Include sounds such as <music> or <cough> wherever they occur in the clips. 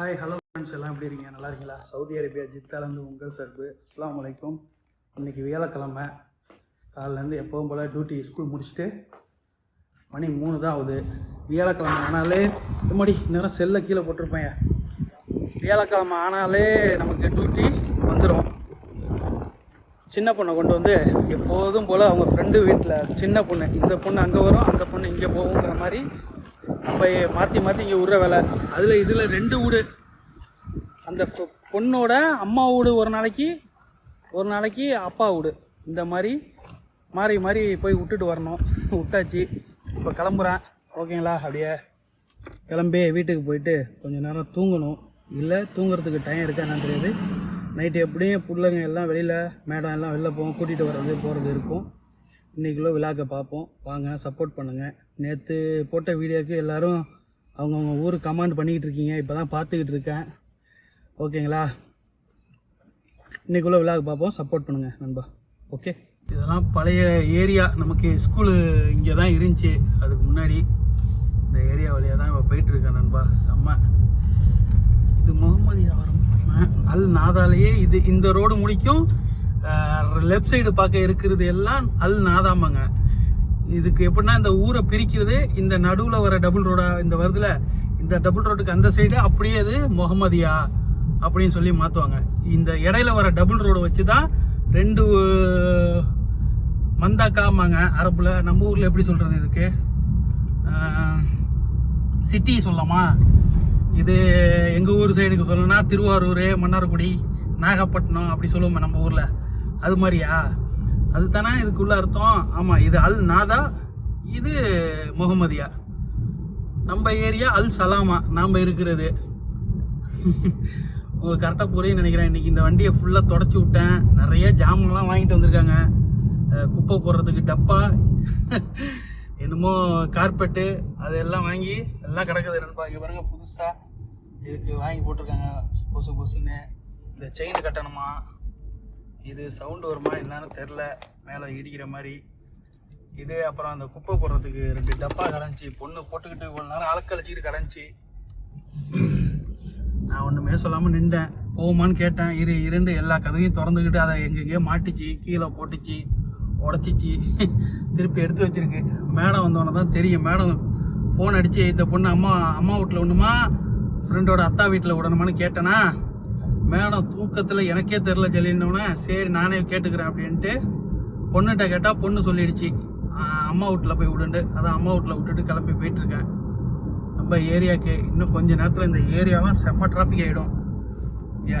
Hi hello friends எல்லாம் எப்படி இருக்கீங்க? நல்லா இருக்கீங்களா? சவுதி அரேபியா ஜித்தாலேருந்து உங்கள் சார்பு. அஸ்லாம் வலைக்கும் இன்றைக்கி வியாழக்கிழமை. காலிலேருந்து எப்போவும் போல் டியூட்டி ஸ்கூல் முடிச்சுட்டு மணி மூணு தான் ஆகுது. வியாழக்கிழமை ஆனாலே மடி நேரம் செல்லை கீழே போட்டிருப்பேன் வியாழக்கிழமை ஆனாலே நமக்கு டியூட்டி வந்துடும் சின்ன பொண்ணை கொண்டு வந்து எப்போதும் போல் அவங்க ஃப்ரெண்டு வீட்டில் சின்ன பொண்ணு இந்த பொண்ணு அங்கே வரும் அந்த பொண்ணு இங்கே போகுங்கிற மாதிரி நம்ம மாற்றி மாற்றி இங்கே விடுற வேலை. அதில் இதில் ரெண்டு வீடு அந்த பொ- பொண்ணோட அம்மா வீடு ஒரு நாளைக்கு ஒரு நாளைக்கு அப்பா வீடு இந்த மாதிரி மாறி மாறி போய் விட்டுட்டு வரணும். விட்டாச்சு. இப்போ கிளம்புறேன். ஓகேங்களா? அப்படியே கிளம்பி வீட்டுக்கு போயிட்டு கொஞ்சம் நேரம் தூங்கணும். இல்லை தூங்குறதுக்கு டைம் இருக்கா என்னன்னு தெரியாது. நைட்டு எப்படியும் பிள்ளைங்க எல்லாம் வெளியில் மேடம் எல்லாம் வெளில போவோம். கூட்டிகிட்டு வர்றது போகிறது இருக்கும். இன்றைக்குள்ள விழாக்க பார்ப்போம். வாங்க சப்போர்ட் பண்ணுங்கள் நேற்று போட்ட வீடியோக்கு எல்லோரும் அவங்கவுங்க ஊர் கமாண்ட் பண்ணிக்கிட்டு இருக்கீங்க இப்போ தான் பார்த்துக்கிட்டு இருக்கேன். ஓகேங்களா? இன்றைக்குள்ளே விழாக்கு பார்ப்போம். சப்போர்ட் பண்ணுங்கள் நண்பா. ஓகே? இதெல்லாம் பழைய ஏரியா நமக்கு ஸ்கூலு இங்கே தான் இருந்துச்சு. அதுக்கு முன்னாடி இந்த ஏரியா வழியாக தான் இப்போ போயிட்டுருக்கேன் நண்பா. செம்ம. இது முகமதியாவரம் அல் நாதாலேயே இது இந்த ரோடு முடிக்கும். லெஃப்ட் சைடு பார்க்க இருக்கிறது எல்லாம் அல் நாதாமாங்க இதுக்கு எப்படின்னா இந்த ஊரை பிரிக்கிறது இந்த நடுவில் வர டபுள் ரோடா இந்த வருதுல இந்த டபுள் ரோட்டுக்கு அந்த சைடு அப்படியே அது முகமதியா அப்படின்னு சொல்லி மாற்றுவாங்க இந்த இடையில வர டபுள் ரோடு வச்சு தான் ரெண்டு மந்தாக்காமாங்க அரபில் நம்ம ஊரில் எப்படி சொல்கிறது இதுக்கு? சிட்டி சொல்லலாமா? இது எங்கள் ஊர் சைடுக்கு சொல்லணும்னா திருவாரூர் மன்னார்குடி நாகப்பட்டினம் அப்படி சொல்லுவோமே நம்ம ஊரில். அது மாதிரியா? அது தானே இதுக்குள்ள அர்த்தம்? ஆமாம் இது அல் நாதா இது முகமதியா. நம்ம ஏரியா அல் சலாமா நாம் இருக்கிறது. உங்களுக்கு கரெக்டாக புரியும்னு நினைக்கிறேன். இன்றைக்கி இந்த வண்டியை ஃபுல்லாக தொடச்சி விட்டேன். நிறைய ஜாமான்லாம் வாங்கிட்டு வந்திருக்காங்க. குப்பை போடுறதுக்கு டப்பா என்னமோ கார்பெட்டு அதெல்லாம் வாங்கி எல்லாம் கிடக்குது. நண்பா இங்கே பாருங்க புதுசாக இதுக்கு வாங்கி போட்டிருக்காங்க. பொசு பொசுன்னு. இந்த செயின் கட்டணுமா? இது சவுண்டு வருமா என்னன்னு தெரில மேலே இடிக்கிற மாதிரி. இது அப்புறம் அந்த குப்பை போடுறதுக்கு ரெண்டு டப்பா கடைஞ்சி பொண்ணு போட்டுக்கிட்டு இவ்வளோ நேரம் அலக்கழிச்சிக்கிட்டு கடைஞ்சி. நான் ஒன்றுமே சொல்லாமல் நின்றேன். போகுமான்னு கேட்டேன். இரு இரண்டு எல்லா கதவையும் திறந்துக்கிட்டு அதை எங்கெங்கேயோ மாட்டிச்சு கீழே போட்டுச்சு உடச்சிச்சு. திருப்பி எடுத்து வச்சிருக்கு. மேடம் வந்தோடனே தான் தெரியும். மேடம் ஃபோன் அடித்து இந்த பொண்ணு அம்மா அம்மா வீட்டில் ஒன்றுமா ஃப்ரெண்டோட அத்தா வீட்டில் விடணுமான்னு கேட்டேனா? மேடம் தூக்கத்தில் எனக்கே தெரில ஜெலின்னொன்னே சரி நானே கேட்டுக்கிறேன் அப்படின்ட்டு பொண்ணுகிட்ட கேட்டால் பொண்ணு சொல்லிடுச்சு. அம்மா வீட்டில் போய் விடுண்டு. அதான் அம்மா வீட்டில் விட்டுட்டு கிளம்பி போயிட்டுருக்கேன். நம்ம ஏரியாவுக்கு இன்னும் கொஞ்ச நேரத்தில் இந்த ஏரியாலாம் செம்ம டிராஃபிக் ஆகிடும் ஏ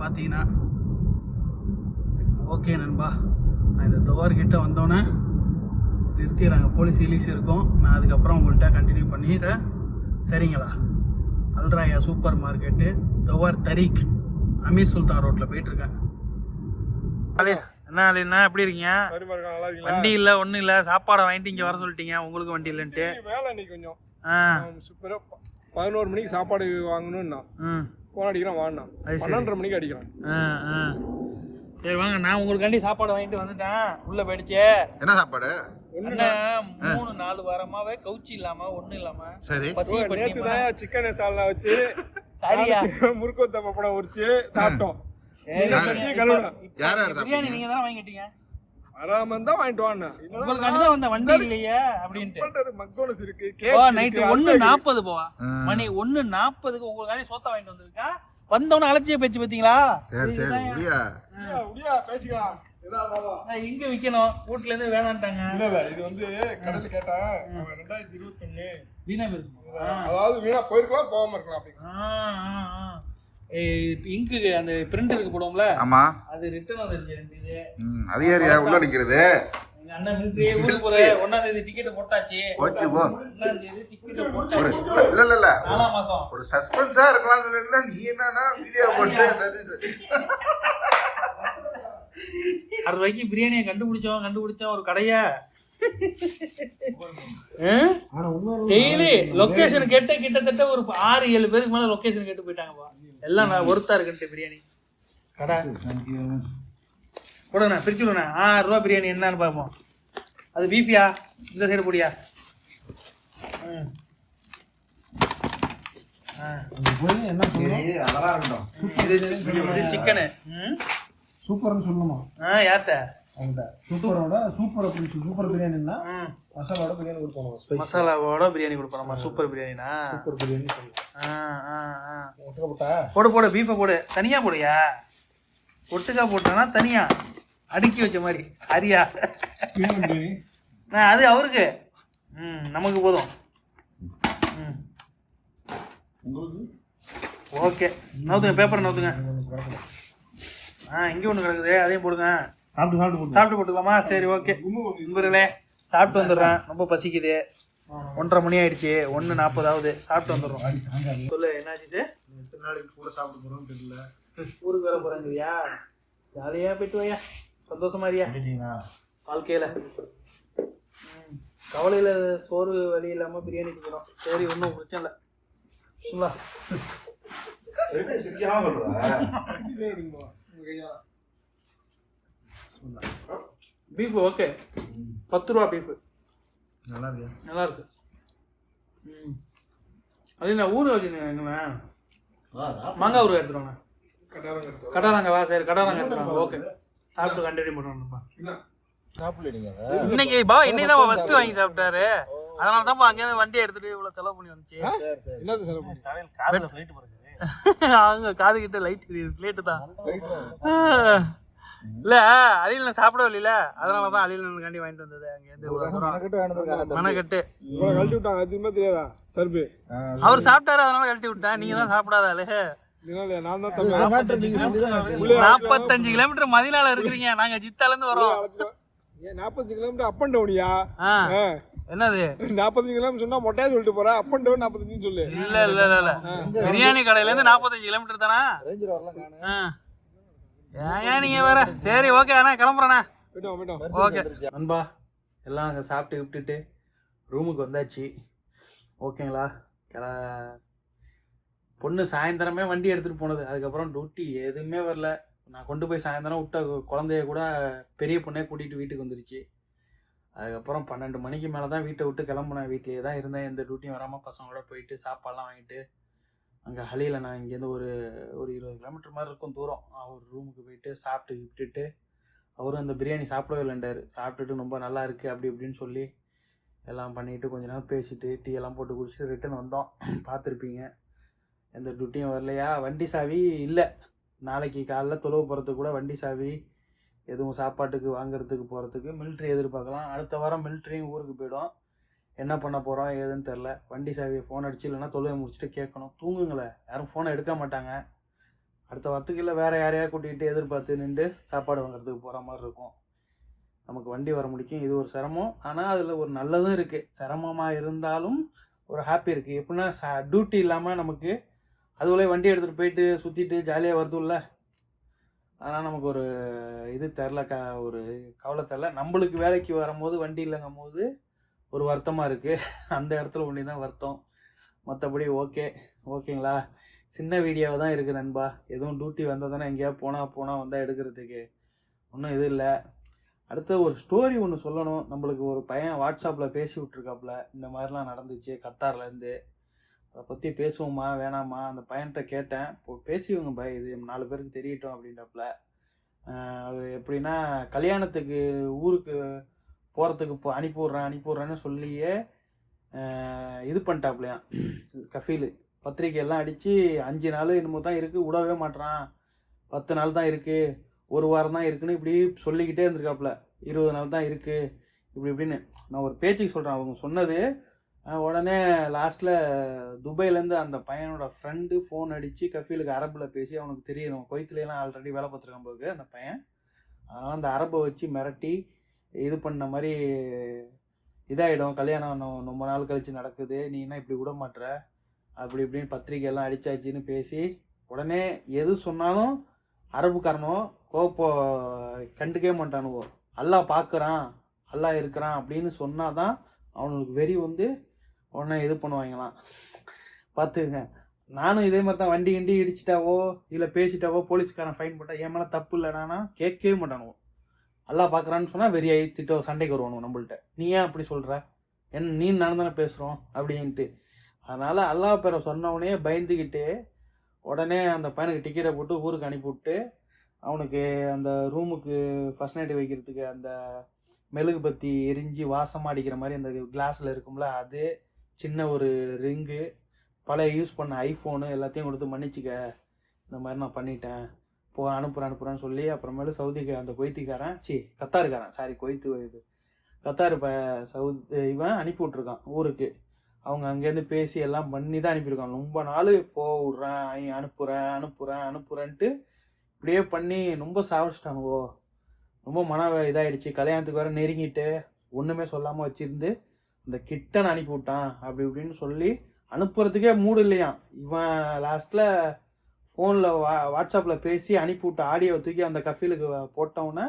பார்த்தீங்கன்னா ஓகே நண்பா. நான் இந்த துவார் கிட்ட வந்தோன்னே நிறுத்திடுறாங்க போலீஸ் இலீஸ் இருக்கும். நான் அதுக்கப்புறம் உங்கள்கிட்ட கண்டினியூ பண்ணிடுறேன். சரிங்களா? அல்ராயா சூப்பர் மார்க்கெட்டு துவார் தரீக். அமீர் சுல்தான் ரோட்டில் போயிட்டுருக்கேன் என்ன அலிண்ணா எப்படி இருக்கீங்க? வண்டி இல்லை ஒன்றும் இல்லை. சாப்பாடை வாங்கிட்டு இங்கே வர சொல்லிட்டீங்க. உங்களுக்கு வண்டி இல்லைன்ட்டு. வேலை இன்னைக்கு கொஞ்சம். ஆ. சூப்பரா ப- பதினோரு மணிக்கு சாப்பாடு வாங்கணும்னா. ம் போன் அடிக்கிறான் வாங்கினா அது சரி. பன்னெண்டரை மணிக்கு அடிக்கிறான். ஆ ஆ. சரி வாங்க. நான் உங்களுக்காண்டி சாப்பாடு வாங்கிட்டு வந்துட்டேன். உள்ள போயிடுச்சே. என்ன சாப்பாடு? மூணு நாலு வாரமாவே கவுச்சி இல்லாம ஒண்ணும் இல்லாம சரி. சிக்கன் சால்னா வச்சு சரியா? முறுக்கொத்த பப்படம் உரிச்சு சாப்பிட்டோம். <laughs> நீங்க தானே வாங்கிட்டீங்க? வராம தான் வாங்கிட்டு வாண்ணா. உங்களுக்காண்டி தான் வந்த வண்டி இல்லையே அப்படின்ட்டு. மக்டோனஸ் இருக்கு ஓ நைட்டு அல்வா நாற்பது போவா. மணி ஒண்ணு நாற்பதுக்கு உங்களுக்காண்டி சோத்தா வாங்கிட்டு வந்திருக்கா? வந்தவன அலட்சிய பேச்சு பாத்தீங்களா? சரி சரி முடியா. முடியா பேசிக்கலாம். இங்க விக்கணும். வீட்டுல இருந்து வேணான்ட்டாங்க. இல்ல இல்ல இது வந்து கடையில கேட்டேன் அவன் ரெண்டாயிரத்தி இருபத்தி ஒண்ணு வீணா போயிருக்குமா? அதாவது வீணா போயிருக்கலாம் போகாம இருக்கலாம் அப்படி இங்கு அந்த பிரிண்ட் இருக்கு போடுவோம்ல? ஆமா. அது ரிட்டர்ன் வந்துருச்சு அது ஏரியா உள்ள நிக்கிறது. ஒரு சஸ்பென்ஸா இருக்கலாம்னு சொல்லிருந்தா நீ என்னன்னா வீடியோ போட்டு. அறுபது ரூபாய்க்கு பிரியாணியை கண்டுபிடிச்சோம் கண்டுபிடிச்சோம் ஒரு கடையா. டெய்லி லொகேஷன் கேட்டு கிட்டத்தட்ட ஒரு ஆறு ஏழு பேருக்கு மேல லொகேஷன் கேட்டு போயிட்டாங்கப்பா எல்லாம் நான் ஒருத்தா இருக்குன்ட்டு பிரியாணி கடை கொடுண்ணா பிரிச்சு விடுண்ணா ஆறு ரூபா பிரியாணி என்னன்னு பார்ப்போம் அது பீஃபியா இந்த சைடு போடியா சிக்கனு ம் சூப்பர்னு சொல்லணுமா ஆ யார்கிட்ட அவங்கள்ட்ட. சூப்பரோட சூப்பர் சொல்லி சூப்பர் பிரியாணின்னா மசாலாவோட பிரியாணி ஸ்பைஸ் மசாலாவோட பிரியாணி கொடுப்போம் சூப்பர் பிரியாணினா. சூப்பர் பிரியாணி சொல்லணும் ஆ ஆ ஆ. ஒட்டுக்கப்பட்டா போடு போடு பீஃபை போடு. தனியாக போடுயா? ஒட்டுக்கா போட்டேன்னா தனியா. அடுக்கி வச்ச மாதிரி. சரியா? அது அவருக்கு. ம் நமக்கு போதும். ம். ஓகே. நவுத்துங்க பேப்பர் நவுத்துங்க. ஆ இங்கே ஒன்று கிடக்குது. அதையும் போடுங்க. சாப்பிட்டு சாப்பிட்டு போட்டு சாப்பிட்டு போட்டுக்கலாமா? சரி ஓகே. நண்பர்களே சாப்பிட்டு வந்துடுறேன். ரொம்ப பசிக்குது. ஒன்றரை மணி ஆயிடுச்சு. ஒன்று நாற்பதாவது. சாப்பிட்டு வந்துடுறோம். சொல்லு என்னாச்சு எத்தனை நாளைக்கு கூட சாப்பிட்டு போறோம்னு தெரியல. ஊருக்கு வேலை போகிறாங்கய்யா ஜாலியாக போயிட்டு வையா. சந்தோஷமா இருக்கியா? வாழ்க்கையில். கவலையில் சோறு வழி இல்லாமல் பிரியாணி கொடுக்குறோம் சரி ஒன்றும் பிரச்சனை இல்லை. சொல்ற? <laughs> Beef okay. பத்து ரூபா பீஃபு. நல்லா இருக்கியா நல்லா இருக்கு ம் அது நான் ஊர் வச்சுருங்கண்ணா மாங்காய் ஊர் எடுத்துருவாங்க கடாரங்க வா சரி கடாரங்க எடுத்துருவாங்க ஓகே. சாப்பிட்டு கண்டினியூ நீங்க இன்னைக்கு பா இன்னைக்கு தான் ஃபர்ஸ்ட் வாங்கி சாப்பிட்டாரு. அதனால தான் அங்கேருந்து வண்டியை எடுத்துட்டு இவ்வளோ செலவு பண்ணி வந்துச்சு. சரி சரி. என்னது செலவு பண்ணி? காலையில் காதில் ஃப்ளைட் போகிறது அவங்க காது கிட்ட லைட் பிளேட்டு தான். இல்ல அழில் நான் சாப்பிடவே இல்லையில அதனால தான் காண்டி வாங்கிட்டு வந்தது. அங்கேருந்து. மெனக்கெட்டு கழட்டி விட்டாங்க திரும்ப தெரியாதா? சர்பு. அவர் சாப்பிட்டாரு அதனால கழட்டி விட்டேன். நீங்க தான் சாப்பிடாத ஆளு. இதனால நான் தான் தம்பி. நீங்க சொல்லி தான் நாற்பத்தஞ்சு கிலோமீட்டர் மதினால இருக்கிறீங்க. நாங்க ஜித்தால இருந்து வரோம். ஏன் நாற்பத்தஞ்சு கிலோமீட்டர் அப் அண்ட் டவுனியா என்னது? நாற்பத்தஞ்சு கிலோமீட்டர் சொன்னா மொட்டையா சொல்லிட்டு போற. அப் அண்ட் டவுன் நாற்பத்தஞ்சுன்னு சொல்லு. இல்ல இல்ல இல்ல இல்ல. பிரியாணி கடையில இருந்து நாற்பத்தஞ்சு கிலோமீட்டர் தானா? ஏன் ஏன் நீங்க வேற? சரி ஓகே அண்ணா கிளம்புறேண்ணா. ஓகே நண்பா எல்லாம் அங்கே சாப்பிட்டு விட்டுட்டு ரூமுக்கு வந்தாச்சு. ஓகேங்களா கிள பொண்ணு சாயந்தரமே வண்டி எடுத்துகிட்டு போனது. அதுக்கப்புறம் டியூட்டி எதுவுமே வரல. நான் கொண்டு போய் சாயந்தரம் விட்ட குழந்தைய கூட பெரிய பொண்ணே கூட்டிகிட்டு வீட்டுக்கு வந்துருச்சு. அதுக்கப்புறம் பன்னெண்டு மணிக்கு மேலே தான் வீட்டை விட்டு கிளம்புனேன். வீட்டிலேயே தான் இருந்தேன். எந்த டியூட்டியும் வராமல் பசங்களோட போயிட்டு சாப்பாடெலாம் வாங்கிட்டு அங்கே ஹலியில் நான் இங்கேருந்து ஒரு ஒரு இருபது கிலோமீட்டர் மாதிரி இருக்கும் தூரம். அவர் ரூமுக்கு போயிட்டு சாப்பிட்டு விட்டுட்டு அவரும் அந்த பிரியாணி சாப்பிடவே இல்லைண்டார் சாப்பிட்டுட்டு ரொம்ப நல்லா இருக்குது அப்படி இப்படின்னு சொல்லி எல்லாம் பண்ணிவிட்டு கொஞ்ச நேரம் பேசிட்டு டீ எல்லாம் போட்டு குடிச்சிட்டு ரிட்டன் வந்தோம். <clears throat> பார்த்துருப்பீங்க. எந்த டியூட்டியும் வரலையா? வண்டி சாவி இல்லை. நாளைக்கு காலைல தொழுவு போகிறதுக்கு கூட வண்டி சாவி எதுவும் சாப்பாட்டுக்கு வாங்குறதுக்கு போகிறதுக்கு மிலிட்ரி எதிர்பார்க்கலாம். அடுத்த வாரம் மிலிட்ரியும் ஊருக்கு போயிடும். என்ன பண்ண போகிறோம் ஏதுன்னு தெரில வண்டி சாவியை ஃபோன் அடிச்சு இல்லைன்னா தொழுவை முடிச்சுட்டு கேட்கணும். தூங்குங்களேன் யாரும் ஃபோனை எடுக்க மாட்டாங்க. அடுத்த வாரத்துக்கு இல்லை வேறு யாரையா கூட்டிகிட்டு எதிர்பார்த்து நின்று சாப்பாடு வாங்குறதுக்கு போகிற மாதிரி இருக்கும். நமக்கு வண்டி வர முடிக்கும். இது ஒரு சிரமம். ஆனால் அதில் ஒரு நல்லதும் இருக்குது சிரமமாக இருந்தாலும் ஒரு ஹாப்பி இருக்குது எப்படின்னா ச டியூட்டி இல்லாமல் நமக்கு அதுக்குள்ளே வண்டி எடுத்துகிட்டு போயிட்டு சுற்றிட்டு ஜாலியாக வருதுல்ல ஆனால் நமக்கு ஒரு இது தெரில க ஒரு கவலை தெரில நம்மளுக்கு வேலைக்கு வரும்போது வண்டி இல்லைங்கும் போது ஒரு வருத்தமாக இருக்குது அந்த இடத்துல ஒன்றி தான் வருத்தம். மற்றபடி ஓகே ஓகேங்களா சின்ன வீடியோவை தான் இருக்குது நண்பா. எதுவும் டியூட்டி வந்தால் தானே எங்கேயாவது போனால் போனால் வந்தால் எடுக்கிறதுக்கு. ஒன்றும் இது இல்லை. அடுத்து ஒரு ஸ்டோரி ஒன்று சொல்லணும். நம்மளுக்கு ஒரு பையன் வாட்ஸ்அப்பில் பேசி விட்ருக்காப்புல இந்த மாதிரிலாம் நடந்துச்சு கத்தார்லேருந்து அதை பற்றி பேசுவோமா வேணாமா? அந்த பையன்கிட்ட கேட்டேன். இப்போ பேசிவங்க பை இது நாலு பேருக்கு தெரியட்டும் அப்படின்றப்பல. அது எப்படின்னா கல்யாணத்துக்கு ஊருக்கு போகிறதுக்கு இப்போ அனுப்பி விட்றேன் அனுப்பி விட்றேன்னு சொல்லியே இது பண்ணிட்டாப்லையாம் கஃபீல். பத்திரிக்கையெல்லாம் அடித்து அஞ்சு நாள் என்னமோ தான் இருக்குது விடவே மாட்றான். பத்து நாள் தான் இருக்குது ஒரு வாரம் தான் இருக்குன்னு இப்படி சொல்லிக்கிட்டே இருந்திருக்காப்புல. இருபது நாள் தான் இருக்குது இப்படி இப்படின்னு. நான் ஒரு பேச்சுக்கு சொல்கிறேன் அவங்க சொன்னது உடனே லாஸ்ட்டில் துபாயிலேருந்து அந்த பையனோட ஃப்ரெண்டு ஃபோன் அடித்து கஃபீலுக்கு அரபில் பேசி அவனுக்கு தெரியும் கொய்த்துலாம் ஆல்ரெடி வேலை பார்த்துருக்கான் போது அந்த பையன். அதனால் அந்த அரபை வச்சு மிரட்டி இது பண்ண மாதிரி இதாகிடும் கல்யாணம் ரொம்ப நாள் கழித்து நடக்குது. நீ என்ன இப்படி விட மாட்ற? அப்படி இப்படின்னு பத்திரிக்கை எல்லாம் அடிச்சாச்சின்னு பேசி உடனே எது சொன்னாலும் அரபுக்காரனோ கோப்போ கண்டுக்கவே மாட்டானுவோ. அல்லாஹ் பார்க்குறான் அல்லாஹ் இருக்கிறான் அப்படின்னு சொன்னால் தான் அவனுக்கு வெறி வந்து உடனே இது பண்ணுவாங்களாம். பார்த்துக்குங்க நானும் இதே மாதிரி தான் வண்டி கிண்டி இடிச்சிட்டாவோ இல்லை பேசிட்டாவோ போலீஸ்காரன் ஃபைன் போட்டால் ஏன் மேலே தப்பு இல்லைனா கேட்கவே மாட்டானுவோ. அல்லாஹ் பார்க்குறான்னு சொன்னால் வெறியாகி திட்டோ சண்டைக்கு வருவானு நம்மள்ட்ட. நீ ஏன் அப்படி சொல்கிற என் நீ நான் தானே பேசுகிறோம் அப்படின்ட்டு. அதனால் அல்லாஹ் பேரை சொன்னவனே பயந்துக்கிட்டு உடனே அந்த பையனுக்கு டிக்கெட்டை போட்டு ஊருக்கு அனுப்பிவிட்டு அவனுக்கு அந்த ரூமுக்கு ஃபஸ்ட் நைட்டு வைக்கிறதுக்கு அந்த மெழுகு பத்தி எரிஞ்சு வாசமாக அடிக்கிற மாதிரி அந்த கிளாஸில் இருக்கும்ல அது சின்ன ஒரு ரிங்கு பழைய யூஸ் பண்ண ஐஃபோனு எல்லாத்தையும் கொடுத்து மன்னிச்சுக்க. இந்த மாதிரி நான் பண்ணிட்டேன். போ அனுப்புகிறேன் அனுப்புகிறேன்னு சொல்லி அப்புறமேலு சவுதிக்கு அந்த கொய்த்திக்காரன் சி கத்தாருக்காரன். சாரி கொய்த்து இது. கத்தார் ப சவுத் இவன் அனுப்பி விட்ருக்கான் ஊருக்கு. அவங்க அங்கேருந்து பேசி எல்லாம் பண்ணி தான் அனுப்பியிருக்கான் ரொம்ப நாள் போ விட்றேன் அனுப்புகிறேன் அனுப்புகிறேன் அனுப்புகிறேன்ட்டு இப்படியே பண்ணி ரொம்ப சாவடிச்சிட்டானுவோ ரொம்ப மன இதாகிடுச்சு கல்யாணத்துக்கு வேற நெருங்கிட்டு ஒன்றுமே சொல்லாமல் வச்சிருந்து இந்த கிட்டன் அனுப்பி விட்டான். அப்படி இப்படின்னு சொல்லி அனுப்புறதுக்கே மூடு இல்லையாம். இவன் லாஸ்ட்டில் ஃபோனில் வா வாட்ஸ்அப்பில் பேசி அனுப்பிவிட்ட ஆடியோவை தூக்கி அந்த கஃபீலுக்கு போட்டோன்னே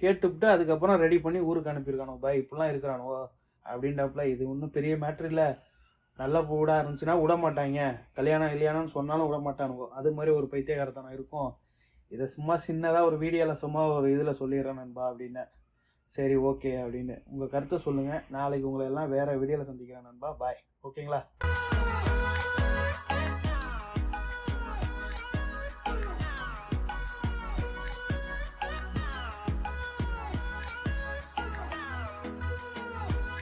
கேட்டுவிட்டு அதுக்கப்புறம் ரெடி பண்ணி ஊருக்கு அனுப்பியிருக்கானோ பாய் இப்படிலாம் இருக்கிறானோ? அப்படின்றப்பல இது ஒன்றும் பெரிய மேட்ரு இல்லை. நல்ல பூடாக இருந்துச்சுன்னா விட மாட்டாங்க கல்யாணம் கல்யாணம்னு சொன்னாலும் விட மாட்டானுவோ அது மாதிரி ஒரு பைத்தியகாரத்தனம் இருக்கும். இதை சும்மா சின்னதாக ஒரு வீடியோவில் சும்மா ஒரு இதில் சொல்லிடுறேன் நண்பா அப்படின்னு. சரி ஓகே அப்படின்னு. உங்கள் கருத்தை சொல்லுங்கள் நாளைக்கு உங்களை எல்லாம் வேறு வீடியோவில் சந்திக்கிறேன் நண்பா. பாய் ஓகேங்களா?